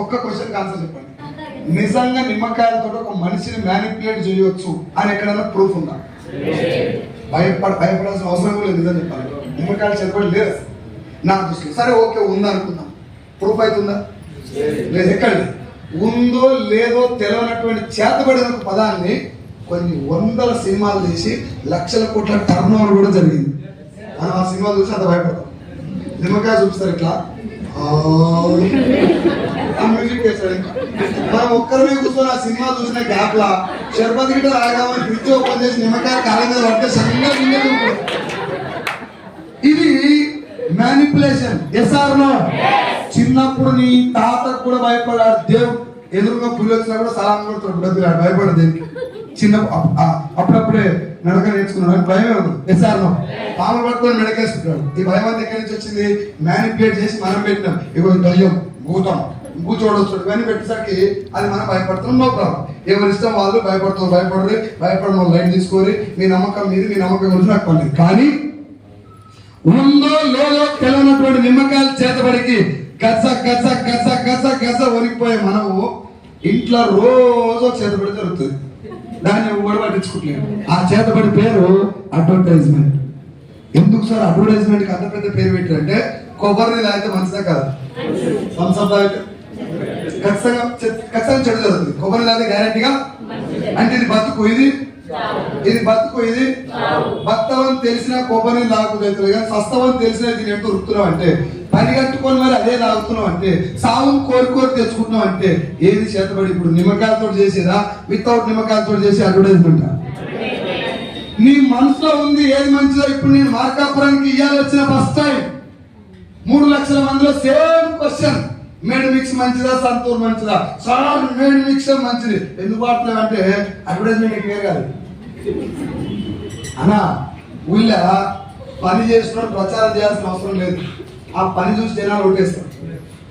ఒక్క question answer చెప్పండి. నిజంగా నిమ్మకాయలతో ఒక మనిషిని మ్యానిపులేట్ చేయొచ్చు అని ఎక్కడైనా ప్రూఫ్ ఉందా? భయపడ భయపడాల్సిన అవసరం కూడా లేదు నిజం చెప్పాలి. నిమ్మకాయలు చెప్పడం లేదు? నా దృష్టిలో. సరే ఓకే ఉందనుకుందాం ప్రూఫ్ అవుతుందా లేదు ఎక్కడ ఉందో లేదో తెలియనటువంటి చేతబడిన పదాన్ని కొన్ని వందల సినిమాలు తీసి లక్షల కోట్ల టర్న్ ఓవర్ కూడా జరిగింది. మనం ఆ సినిమాలు చూసి అంత భయపడతాం. నిమ్మకాయ చూపిస్తారు ఇట్లా. ఆ, మ్యూజిక్ వేస్తాడు మనం ఒక్కరిమే కూర్చొని ఆ సినిమా చూసిన గ్యాప్ లా షర్బత్ గిట్ట రాగామని ఫ్రిడ్జ్ ఓపెన్ చేసి నిమ్మకాయ కాలం మీద పడితే సరిగ్గా నిన్నే ఇది మ్యానిపులేషన్ ఎస్ ఆర్ నో చిన్నప్పుడు నీ తాతకు కూడా భయపడాడు. దేవుడు ఎదురుగా పులి వచ్చినా కూడా సలాం కొడుతున్నాడు డబ్బులు భయపడదు దేనికి? చిన్న అప్పుడప్పుడే నడక నేర్చుకున్నాడు భయమే ఉంది ఎస్ ఆర్ నో పాములు పట్టుకొని మెడకేసుకుంటాడు. ఈ భయం అంతా ఎక్కడి నుంచి వచ్చింది? మ్యానిపులేట్ చేసి మనం పెట్టినాం. ఇగో దయ్యం భూతం. కూర్చోడొస్తాడు ఇవన్నీ పెట్టేసరికి అది మనం భయపడుతున్నాం నో ప్రాబ్లం. ఎవరి ఇష్టం వాళ్ళు భయపడుతున్నారు భయపడరు. భయపడిన వాళ్ళు లైట్ తీసుకోరి మీ నమ్మకం మీది మీ నమ్మకం గురించి నాకు పడలేదు కానీ ఉందో లేదో తెలియనటువంటి నిమ్మకాయలు చేతబడికి గజ గజ గజ గజ గజ వణికిపోయే మనము ఇంట్లో రోజు చేతబడి జరుగుతుంది. దాన్ని ఎవరు పట్టించుకోవట్లేదు ఆ చేతబడి పేరు అడ్వర్టైజ్మెంట్ ఎందుకు సార్ అడ్వర్టైజ్మెంట్కి అంత పెద్ద పేరు పెట్టారంటే కొబ్బరి తాగితే మంచిదే కాదు? ఖచ్చితంగా ఖచ్చితంగా చెడు జరుగుతుంది. కొబ్బరి తాగితే గ్యారంటీగా అంటే ఇది బతుకు ఇది? ఇది బతుకు ఇది? బతవని తెలిసిన కొబ్బరి లాగుతుంది కానీ సస్తవని తెలిసిన దీని ఎంత ఉరుకుతున్నావు అంటే పరిగెత్తుకొని మరి అదే తాగుతున్నాం అంటే సాగును కోరి కోరి అంటే ఏది చేతబడి ఇప్పుడు నిమ్మకాయలతో చేసేదా? వితౌట్ నిమ్మకాయలతో చేసే అడ్వర్టైజ్మెంట్ నీ మనసులో ఉంది ఏది మంచిదో ఇప్పుడు నేను మార్కాపురానికి ఇయ్యాలి వచ్చిన ఫస్ట్ టైం మూడు లక్షల మందిలో సేమ్ క్వశ్చన్ మేడ్ మిక్స్ మంచిదా సంతూర్ మంచిదా? సార్ మేడ్ మిక్స్ మంచిది. ఎందుకు వాడుతున్నావు అంటే అడ్వర్టైజ్మెంట్ క్లియర్ కాదు అనా ఊళ్ళ పని చేసిన ప్రచారం చేయాల్సిన అవసరం లేదు. ఆ పని చూసి జనాలు ఓటేస్తారు.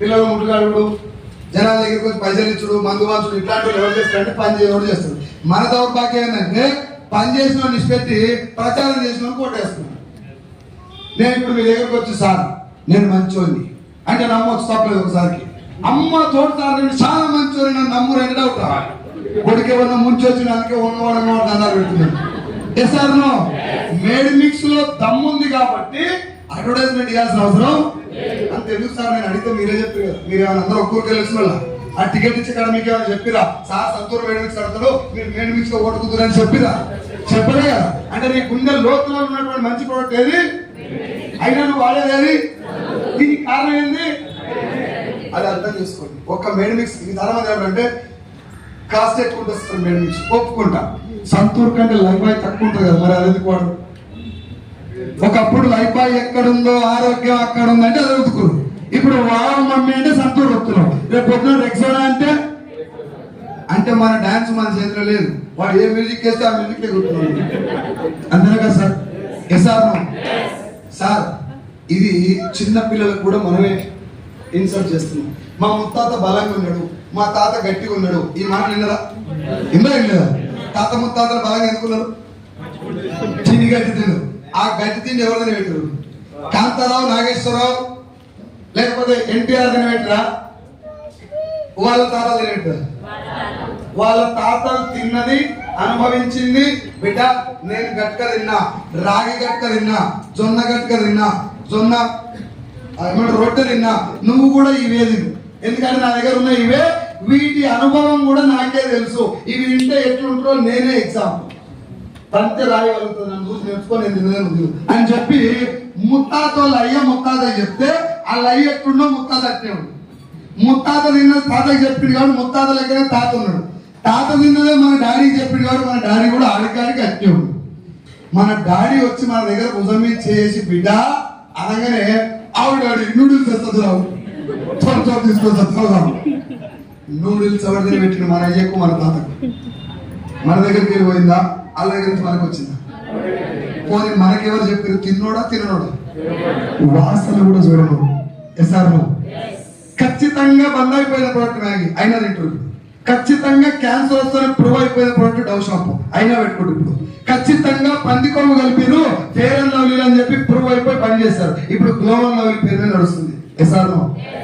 పిల్లలు ముట్టుగాడు జనాల దగ్గరికి వచ్చి పైసలు ఇచ్చుడు మందు వాచుడు ఇట్లాంటివి ఎవరు చేస్తారంటే పని చేయడం చేస్తారు? మన దౌర్భాగ్యం ఏంటంటే పని చేసిన వాడిని పెట్టి ప్రచారం చేసిన ఓటేస్తున్నాం. నేను ఇప్పుడు మీ దగ్గరకు వచ్చి సార్ నేను మంచోని అంటే నమ్మొచ్చు తప్పలేదు ఒకసారికి. అమ్మ తోడు సార్ నేను చాలా మంచోని నన్ను నమ్మురు అని డౌట్ రావాలి కొడుకు ఎవరన్నా ముంచి వచ్చినాకే ఉన్నవాడు ఉన్నవాడు అన్నారు పెడుతున్నాను ఎస్ సార్ నో మేడ్ మిక్స్లో దమ్ము ఉంది కాబట్టి అడ్వర్టైజ్మెంట్ ఇవ్వాల్సిన అవసరం అంత ఎందుకు సార్? నేను అడిగితే మీరే చెప్పారు కదా మీరు అందరూ ఒక్కొక్కరు తెలిసిన వాళ్ళ? ఆ టికెట్ ఇచ్చే కాడ మీకు ఏమైనా చెప్పిరా సార్ సంతూర్ మేడమిక్స్ అడతాడు మీరు మేడ్ మిక్స్లో అని చెప్పిరా చెప్పలే కదా. అంటే నీ గుండె లోతులో ఉన్నటువంటి మంచి ప్రోడక్ట్ ఏది? అయినా నువ్వు వాడేది ఏది? దీనికి కారణం ఏంది? అది అర్థం చేసుకోండి. ఒక్క మేడమిక్స్ ఈ ధర మంది ఏమంటే కాస్ట్ ఎక్కువ ఉంటుంది సార్ మిక్స్ ఒప్పుకుంటా. సంతూర్ కంటే లైఫ్ తక్కువ ఉంటుంది కదా మరి అది ఎందుకు వాడు ఒకప్పుడు లైఫ్ బాయ్ ఎక్కడుందో ఆరోగ్యం అక్కడ ఉందంటే అది వెతుకురు ఇప్పుడు వావ్ మమ్మీ అంటే సంతూర్ వస్తున్నాం రేపు పొద్దున రెక్సోనా అంటే? అంటే మన డాన్స్ మన చేతిలో లేదు. వాడు ఏ మ్యూజిక్ వేస్తే ఆ మ్యూజిక్ కూర్చున్నాడు అంతేనా కదా సార్? ఎస్ సార్ సార్ ఇది చిన్న పిల్లలకు కూడా మనమే ఇన్సల్ట్ చేస్తున్నాం. మా ముత్తాత బలంగా ఉన్నాడు. మా తాత గట్టిగా ఉన్నాడు. ఈ మాట విన్నదా ఇందా విన్నదా తాత ముత్తాతలు బలంగా ఎందుకున్నారు చిన్ని గట్టి తిన్నారు ఆ గట్టి తిండి ఎవరు తిని కాంతారావు నాగేశ్వరరావు లేకపోతే ఎన్టీఆర్ తిని పెట్టరా? వాళ్ళ తాతలు తిని వాళ్ళ తాతలు తిన్నది అనుభవించింది బిడ్డ నేను గట్క తిన్నా రాగి గట్క తిన్నా జొన్న గట్క తిన్నా జొన్న రొట్టె తిన్నా నువ్వు కూడా ఇవే తిను. ఎందుకంటే నా దగ్గర ఉన్న ఇవే వీటి అనుభవం కూడా నాకే తెలుసు. ఇవి వింటే ఎట్లుంటారో నేనే ఎగ్జాంపుల్ తంతే రాయగలుగుతుంది నన్ను చూసి నేర్చుకొని నేను అని చెప్పి ముత్తాతో లయ్య ముత్తాత చెప్తే ఆ లయ్య ఎట్టుండో ముత్తాత అట్నే ముత్తాత నిన్న తాతకి చెప్పింది కాబట్టి ముత్తాత లెక్కనే తాత ఉన్నాడు. తాత నిన్నదే మన డాడీకి చెప్పింది కాబట్టి మన డాడీ కూడా ఆడికాడికి అట్నే మన డాడీ వచ్చి మన దగ్గర భుజం మీద చేసి బిడ్డ అనగానే ఆవిడ నూడిల్స్ తెస్తుంది రావు చోట చోట తీసుకొని నూడిల్స్ ఎవరి దగ్గర పెట్టిన మన అయ్యకు మన తాతకు. మన దగ్గరికి పోయిందా అలాగే మనకు వచ్చింది? పోనీ మనకెవరు చెప్పారు? తిన్నోడా తిననోడా? వాసన కూడా చూడను. ఎస్ఆర్ ఖచ్చితంగా బంద్ అయిపోయిన ప్రోడక్ట్ మ్యాగీ. అయినా తింటుంది ఖచ్చితంగా క్యాన్సర్ వస్తే ప్రూవ్ అయిపోయిన ప్రోడక్ట్ డవ్ షాంపూ అయినా పెట్టుకుంటారు ఇప్పుడు. ఖచ్చితంగా పంది కొమ్ము కలిపిరు ఫేర్ అండ్ అని చెప్పి ప్రూవ్ అయిపోయి పని చేస్తారు. ఇప్పుడు గ్లోబల్ లవ్లీ పేరు మీద నడుస్తుంది. ఎస్ఆర్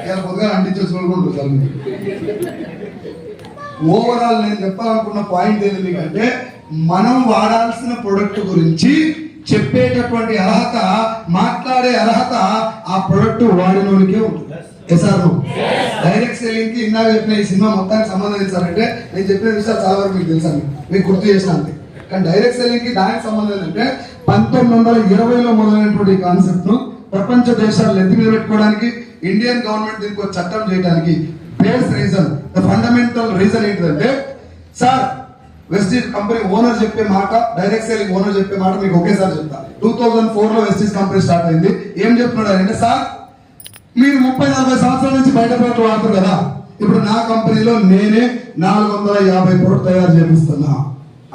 ఇలా కొద్దిగా అంటించే చూడకుండా ఓవరాల్ నేను చెప్పాలనుకున్న పాయింట్ ఏంటి మీకంటే మనం వాడాల్సిన ప్రొడక్ట్ గురించి చెప్పేటటువంటి అర్హత మాట్లాడే అర్హత ఆ ప్రొడక్ట్ వాడినోనికే ఉంటుంది. ఎస్ఆర్ డైరెక్ట్ సెల్లింగ్కి ఇందాక చెప్పిన ఈ సినిమా మొత్తానికి సంబంధించాలంటే నేను చెప్పిన విషయాలు చాలా వరకు మీకు తెలుసా మీకు? గుర్తు చేసిన అంతే. కానీ డైరెక్ట్ సెల్లింగ్కి దానికి సంబంధం ఏంటంటే పంతొమ్మిది వందల ఇరవైలో మొదలైనటువంటి కాన్సెప్ట్ను ప్రపంచ దేశాలు ఎత్తి మీద పెట్టుకోవడానికి ఇండియన్ గవర్నమెంట్ దీనికి ఒక చట్టం చేయడానికి base reason the fundamental reason ఏంటిదంటే సార్ వెస్టీజ్ కంపెనీ ఓనర్ చెప్పే మాట డైరెక్ట్ సేలింగ్ ఓనర్ చెప్పే మాట మీకు ఒకేసారి చెప్తా. టూ థౌజండ్ ఫోర్లో వెస్టీజ్ కంపెనీ స్టార్ట్ అయింది. ఏం చెప్తున్నాడు అంటే సార్ మీరు ముప్పై నలభై సంవత్సరాల నుంచి బయట ప్రోడక్ట్ వాడుతారు కదా. ఇప్పుడు నా కంపెనీలో నేనే నాలుగు వందల యాభై ప్రోడక్ట్ తయారు చేపిస్తున్నా.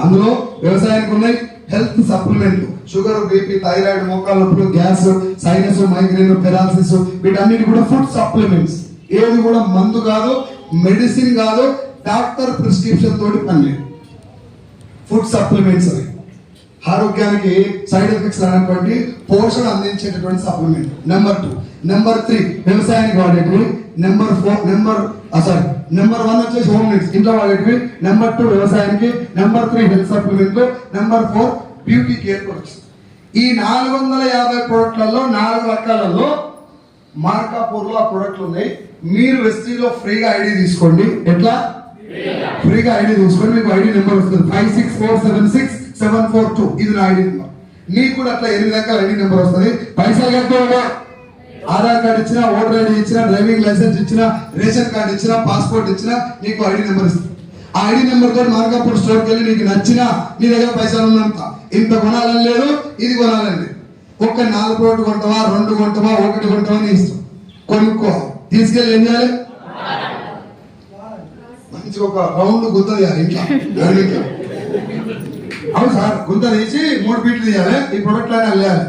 అందులో వ్యవసాయానికి ఉన్నాయి health supplement sugar BP thyroid మోకాల నొప్పులు గ్యాస్ సైనస్ మైగ్రేన్ పెరాలసిస్ వీటన్నిటి కూడా ఫుడ్ సప్లిమెంట్స్ ఏది కూడా మందు కాదు మెడిసిన్ కాదు డాక్టర్ ప్రిస్క్రిప్షన్ తోటి పని లేదు ఫుడ్ సప్లిమెంట్స్ అవి. ఆరోగ్యానికి సైడ్ ఎఫెక్ట్స్ రానటువంటి పోషణ అందించేటటువంటి supplement. Number two number three వ్యవసాయానికి వాడేటివి. Number four number sorry number one వచ్చేసి హోమ్ నీడ్స్ ఇంట్లో వాడేటివి. నెంబర్ టూ వ్యవసాయానికి. Number three health supplement number four beauty care products ఈ నాలుగు వందల యాభై ప్రొడక్ట్లలో నాలుగు రకాలలో మార్కాపూర్లో ఆ ప్రొడక్ట్లు ఉన్నాయి. మీరు వెస్టీలో ఫ్రీగా ఐడి తీసుకోండి. ఎట్లా? ఫ్రీగా ఐడి తీసుకోండి మీకు ఐడి నెంబర్ వస్తుంది. Five six four seven six seven four two. ఇది నా ఐడి నెంబర్. మీకు కూడా అట్లా ఎనిమిది రకాల ఐడి నెంబర్ వస్తుంది. పైసలు కట్టుకోవా ఆధార్ కార్డు ఇచ్చిన ఓటర్ ఐడి ఇచ్చిన డ్రైవింగ్ లైసెన్స్ ఇచ్చిన రేషన్ కార్డు ఇచ్చినా పాస్పోర్ట్ ఇచ్చిన నీకు ఐడి నెంబర్ ఇస్తుంది. ఆ ఐడి నెంబర్ తోటి మార్కాపూర్ స్టోర్కి వెళ్ళి నీకు నచ్చిన నీ దగ్గర పైసలు ఉన్నంత. ఇంత కొనాలని లేదు ఇది కొనాలని లేదు. ఒక్క నాలుగు రోడ్డు కొంటావా రెండు కొంటావా ఒకటి కొంటావా నీ ఇష్టం. కొనుక్కో. తీసుకెళ్ళి ఏం చేయాలి? ఒక రౌండ్ గుంత తీయాలి ఇంట్లో అవును సార్ గుంత తీసి మూడు ఫీట్లు తీయాలి ఈ ప్రొడక్ట్ లానే అల్లాలి